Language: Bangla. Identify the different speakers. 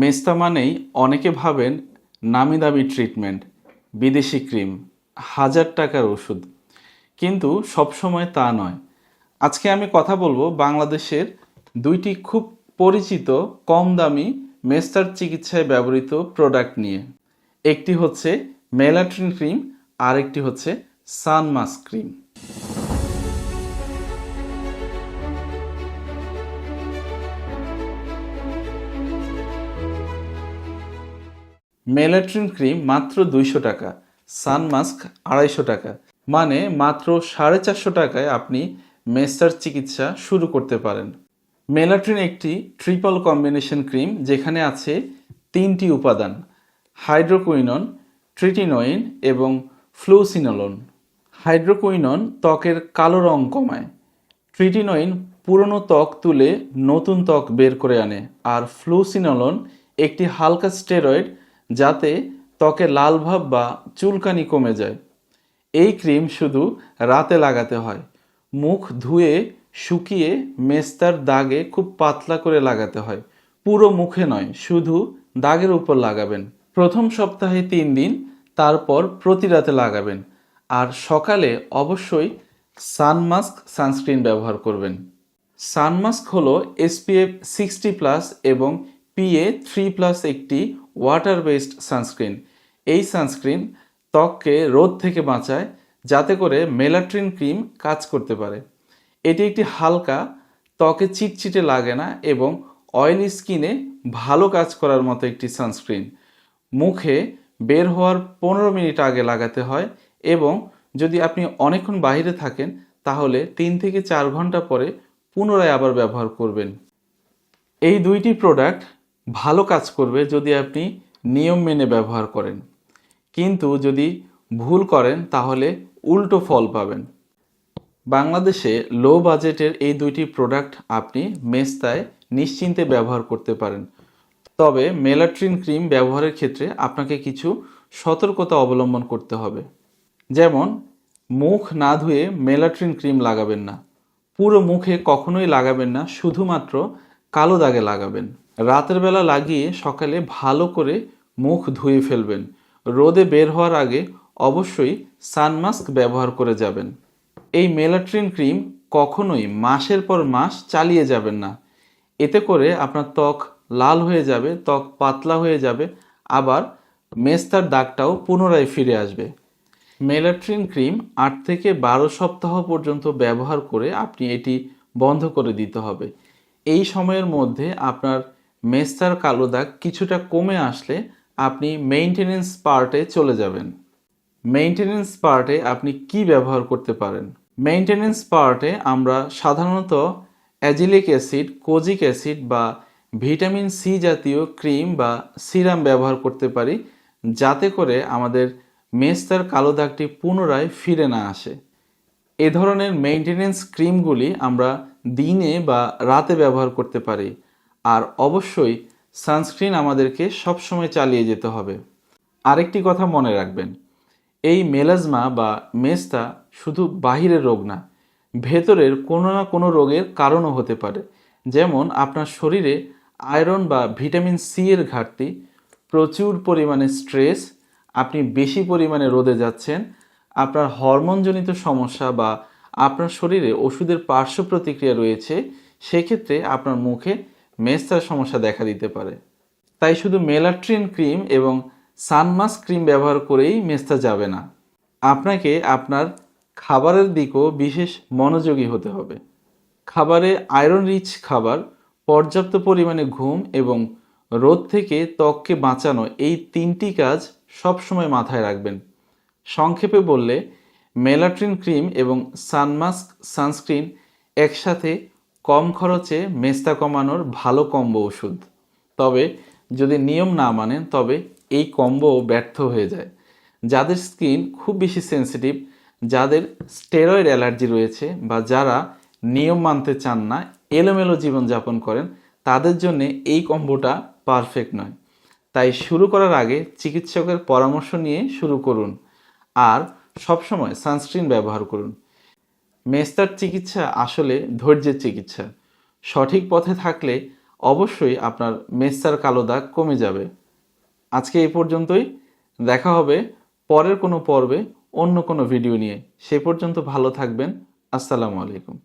Speaker 1: মেস্তা মানেই অনেকে ভাবেন নামি দামি ট্রিটমেন্ট, বিদেশি ক্রিম, হাজার টাকার ওষুধ। কিন্তু সবসময় তা নয়। আজকে আমি কথা বলব বাংলাদেশের দুইটি খুব পরিচিত, কম দামি মেস্তার চিকিৎসায় ব্যবহৃত প্রোডাক্ট নিয়ে। একটি হচ্ছে মেলাট্রিন ক্রিম আর একটি হচ্ছে সানমাস্ক ক্রিম। মেলাট্রিন ক্রিম মাত্র দুইশো টাকা সানমাস্ক আড়াইশো টাকা। মানে মাত্র সাড়ে চারশো টাকায় আপনি মেস্টার চিকিৎসা শুরু করতে পারেন। মেলাট্রিন একটি ট্রিপল কম্বিনেশন ক্রিম যেখানে আছে তিনটি উপাদান, হাইড্রোকুইনন, ট্রিটিনোইন এবং ফ্লুসিনোলন। হাইড্রোকুইনন ত্বকের কালো রং কমায়। ট্রিটিনোইন পুরনো ত্বক তুলে নতুন ত্বক বের করে আনে। আর ফ্লুসিনোলন একটি হালকা স্টেরয়েড যাতে ত্বকে লাল ভাব বা চুলকানি কমে যায়। এই ক্রিম শুধু রাতে লাগাতে হয়। মুখ ধুয়ে, শুকিয়ে, মেস্তার দাগে খুব পাতলা করে লাগাতে হয়। পুরো মুখে নয়, শুধু দাগের উপর লাগাবেন। প্রথম সপ্তাহে তিন দিন, তারপর প্রতি রাতে লাগাবেন। আর সকালে অবশ্যই সানমাস্ক সানস্ক্রিন ব্যবহার করবেন। সানমাস্ক হলো এসপিএফ সিক্সটি প্লাস এবং পিএ থ্রি প্লাস একটি ওয়াটার বেসড সানস্ক্রিন এই সানস্ক্রিন ত্বককে রোদ থেকে বাঁচায়, যাতে করে মেলাট্রিন ক্রিম কাজ করতে পারে। এটি একটি হালকা, ত্বকে চিটচিটে লাগে না এবং অয়েলি স্কিনে ভালো কাজ করার মতো একটি সানস্ক্রিন মুখে বের হওয়ার পনেরো মিনিট আগে লাগাতে হয় এবং যদি আপনি অনেকক্ষণ বাইরে থাকেন, তাহলে তিন থেকে চার ঘণ্টা পরে পুনরায় আবার ব্যবহার করবেন। এই দুইটি প্রোডাক্ট ভালো কাজ করবে যদি আপনি নিয়ম মেনে ব্যবহার করেন। কিন্তু যদি ভুল করেন, তাহলে উল্টো ফল পাবেন। বাংলাদেশে লো বাজেটের এই দুইটি প্রোডাক্ট আপনি মেস্তায় নিশ্চিন্তে ব্যবহার করতে পারেন। তবে মেলাট্রিন ক্রিম ব্যবহারের ক্ষেত্রে আপনাকে কিছু সতর্কতা অবলম্বন করতে হবে। যেমন, মুখ না ধুয়ে মেলাট্রিন ক্রিম লাগাবেন না। পুরো মুখে কখনোই লাগাবেন না, শুধুমাত্র কালো দাগে লাগাবেন। রাতের বেলা লাগিয়ে সকালে ভালো করে মুখ ধুয়ে ফেলবেন। রোদে বের হওয়ার আগে অবশ্যই সানমাস্ক ব্যবহার করে যাবেন। এই মেলাট্রিন ক্রিম কখনোই মাসের পর মাস চালিয়ে যাবেন না। এতে করে আপনার ত্বক লাল হয়ে যাবে, ত্বক পাতলা হয়ে যাবে, আবার মেস্তার দাগটাও পুনরায় ফিরে আসবে। মেলাট্রিন ক্রিম আট থেকে বারো সপ্তাহ পর্যন্ত ব্যবহার করে আপনি এটি বন্ধ করে দিতে হবে। এই সময়ের মধ্যে আপনার মেস্তার কালো দাগ কিছুটা কমে আসলে আপনি মেইনটেনেন্স পার্টে চলে যাবেন। মেইনটেনেন্স পার্টে আপনি কি ব্যবহার করতে পারেন? মেইনটেনেন্স পার্টে আমরা সাধারণত অ্যাজিলিক অ্যাসিড, কোজিক অ্যাসিড বা ভিটামিন সি জাতীয় ক্রিম বা সিরাম ব্যবহার করতে পারি, যাতে করে আমাদের মেস্তার কালো দাগটি পুনরায় ফিরে না আসে। এ ধরনের মেইনটেনেন্স ক্রিমগুলি আমরা দিনে বা রাতে ব্যবহার করতে পারি। আর অবশ্যই সানস্ক্রিন আমাদেরকে সবসময় চালিয়ে যেতে হবে। আরেকটি কথা মনে রাখবেন, এই মেলাজমা বা মেস্তা শুধু বাহিরের রোগ না, ভেতরের কোনো না কোনো রোগের কারণও হতে পারে। যেমন আপনার শরীরে আয়রন বা ভিটামিন সি এর ঘাটতি, প্রচুর পরিমাণে স্ট্রেস, আপনি বেশি পরিমাণে রোদে যাচ্ছেন, আপনার হরমোনজনিত সমস্যা বা আপনার শরীরে ওষুধের পার্শ্ব প্রতিক্রিয়া রয়েছে, সেক্ষেত্রে আপনার মুখে মেস্তার সমস্যা দেখা দিতে পারে। তাই শুধু মেলাট্রিন ক্রিম এবং সানমাস্ক ক্রিম ব্যবহার করেই মেস্তা যাবে না। আপনাকে আপনার খাবারের দিকও বিশেষ মনোযোগী হতে হবে। খাবারে আয়রন রিচ খাবার, পর্যাপ্ত পরিমাণে ঘুম এবং রোদ থেকে ত্বককে বাঁচানো এই তিনটি কাজ সবসময় মাথায় রাখবেন। সংক্ষেপে বললে, মেলাট্রিন ক্রিম এবং সানমাস্ক সানস্ক্রিন একসাথে কম খরচে মেস্তা কমানোর ভালো কম্বো ওষুধ। তবে যদি নিয়ম না মানেন, তবে এই কম্বো ব্যর্থ হয়ে যায়। যাদের স্কিন খুব বেশি সেন্সিটিভ, যাদের স্টেরয়েড অ্যালার্জি রয়েছে বা যারা নিয়ম মানতে চান না, এলোমেলো জীবনযাপন করেন, তাদের জন্য এই কম্বোটা পারফেক্ট নয়। তাই শুরু করার আগে চিকিৎসকের পরামর্শ নিয়ে শুরু করুন। আর সবসময় সানস্ক্রিন ব্যবহার করুন। মেস্তার চিকিৎসা আসলে ধৈর্যের চিকিৎসা। সঠিক পথে থাকলে অবশ্যই আপনার মেস্তার কালো দাগ কমে যাবে। আজকে এই পর্যন্তই। দেখা হবে পরের কোনো পর্বে অন্য কোনো ভিডিও নিয়ে। সে পর্যন্ত ভালো থাকবেন। আসসালামু আলাইকুম।